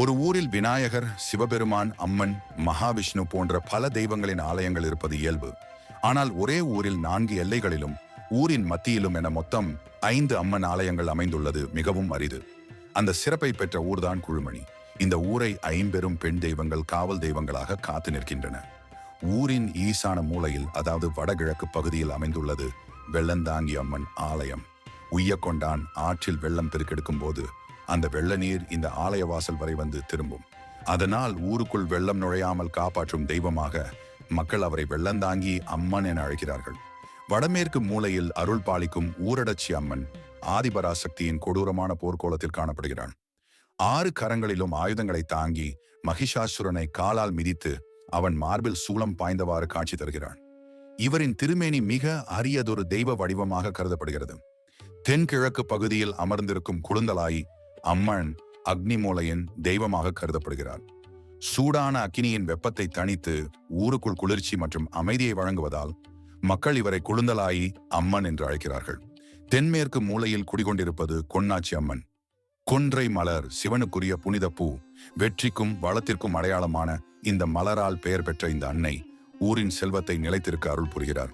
ஒரு ஊரில் விநாயகர் சிவபெருமான் அம்மன் மகாவிஷ்ணு போன்ற பல தெய்வங்களின் ஆலயங்கள் இருப்பது இயல்பு. ஆனால் ஒரே ஊரில் நான்கு எல்லைகளிலும் ஊரின் மத்தியிலும் என மொத்தம் ஐந்து அம்மன் ஆலயங்கள் அமைந்துள்ளது மிகவும் அரிது. அந்த சிறப்பை பெற்ற ஊர்தான் குழுமணி. இந்த ஊரை ஐம்பெரும் பெண் தெய்வங்கள் காவல் தெய்வங்களாக காத்து நிற்கின்றன. ஊரின் ஈசான மூலையில் அதாவது வடகிழக்கு பகுதியில் அமைந்துள்ளது வெள்ளந்தாங்கி அம்மன் ஆலயம். உய்யக்கொண்டான் ஆற்றில் வெள்ளம் பெருக்கெடுக்கும் போது அந்த வெள்ள நீர் இந்த ஆலய வாசல் வரை வந்து திரும்பும். அதனால் ஊருக்குள் வெள்ளம் நுழையாமல் காப்பாற்றும் தெய்வமாக மக்கள் அவரை வெள்ளந்தாங்கி அம்மன் என அழைக்கிறார்கள். வடமேற்கு மூலையில் அருள் பாலிக்கும் ஊரடச்சி அம்மன் ஆதிபராசக்தியின் கொடூரமான போர்க்கோலத்தில் காணப்படுகிறான். ஆறு கரங்களிலும் ஆயுதங்களை தாங்கி மகிஷாசுரனை காலால் மிதித்து அவன் மார்பில் சூளம் பாய்ந்தவாறு காட்சி தருகிறான். இவரின் திருமேனி மிக அரியதொரு தெய்வ வடிவமாக கருதப்படுகிறது. தென்கிழக்கு பகுதியில் அமர்ந்திருக்கும் குழுந்தலாயி அம்மன் அக்னி மூலையின் தெய்வமாக கருதப்படுகிறார். சூடான அக்கினியின் வெப்பத்தை தணித்து ஊருக்குள் குளிர்ச்சி மற்றும் அமைதியை வழங்குவதால் மக்கள் இவரை குழுந்தலாயி அம்மன் என்று அழைக்கிறார்கள். தென்மேற்கு மூலையில் குடிகொண்டிருப்பது கொன்னாச்சி அம்மன். கொன்றை மலர் சிவனுக்குரிய புனித பூ வெற்றிக்கும் வளத்திற்கும் அடையாளமான இந்த மலரால் பெயர் பெற்ற இந்த அன்னை ஊரின் செல்வத்தை நிலைத்திருக்க அருள் புரிகிறார்.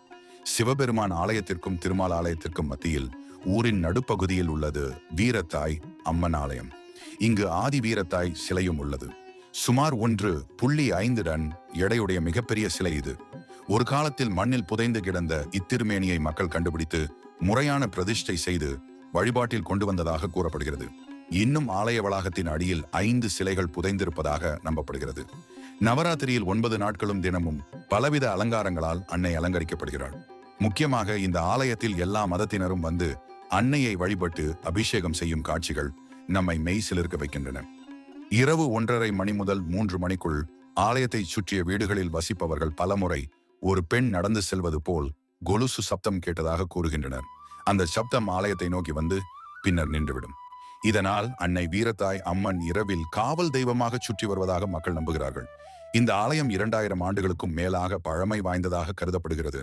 சிவபெருமான் ஆலயத்திற்கும் திருமால் ஆலயத்திற்கும் மத்தியில் ஊரின் நடுப்பகுதியில் உள்ளது வீரத்தாய் அம்மன் ஆலயம். இங்கு ஆதி வீரத்தாய் சிலையும் உள்ளது. சுமார் ஒன்று புள்ளி ஐந்து டன் எடையுடைய மிகப்பெரிய சிலை இது. ஒரு காலத்தில் மண்ணில் புதைந்து கிடந்த இத்திருமேனியை மக்கள் கண்டுபிடித்து முறையான பிரதிஷ்டை செய்து வழிபாட்டில் கொண்டு வந்ததாக கூறப்படுகிறது. இன்னும் ஆலய வளாகத்தின் அடியில் ஐந்து சிலைகள் புதைந்திருப்பதாக நம்பப்படுகிறது. நவராத்திரியில் ஒன்பது நாட்களும் தினமும் பலவித அலங்காரங்களால் அன்னை அலங்கரிக்கப்படுகிறாள். முக்கியமாக இந்த ஆலயத்தில் எல்லா மதத்தினரும் வந்து அன்னையை வழிபட்டு அபிஷேகம் செய்யும் காட்சிகள் நம்மை மெய் சிலிர்க்க வைக்கின்றன. இரவு ஒன்றரை மணி முதல் மூன்று மணிக்குள் ஆலயத்தை சுற்றிய வீடுகளில் வசிப்பவர்கள் பலமுறை ஒரு பெண் நடந்து செல்வது போல் கொலுசு சப்தம் கேட்டதாக கூறுகின்றனர். அந்த சப்தம் ஆலயத்தை நோக்கி வந்து பின்னர் நின்றுவிடும். இதனால் அன்னை வீரத்தாய் அம்மன் இரவில் காவல் தெய்வமாக சுற்றி வருவதாக மக்கள் நம்புகிறார்கள். இந்த ஆலயம் இரண்டாயிரம் ஆண்டுகளுக்கும் மேலாக பழமை வாய்ந்ததாக கருதப்படுகிறது.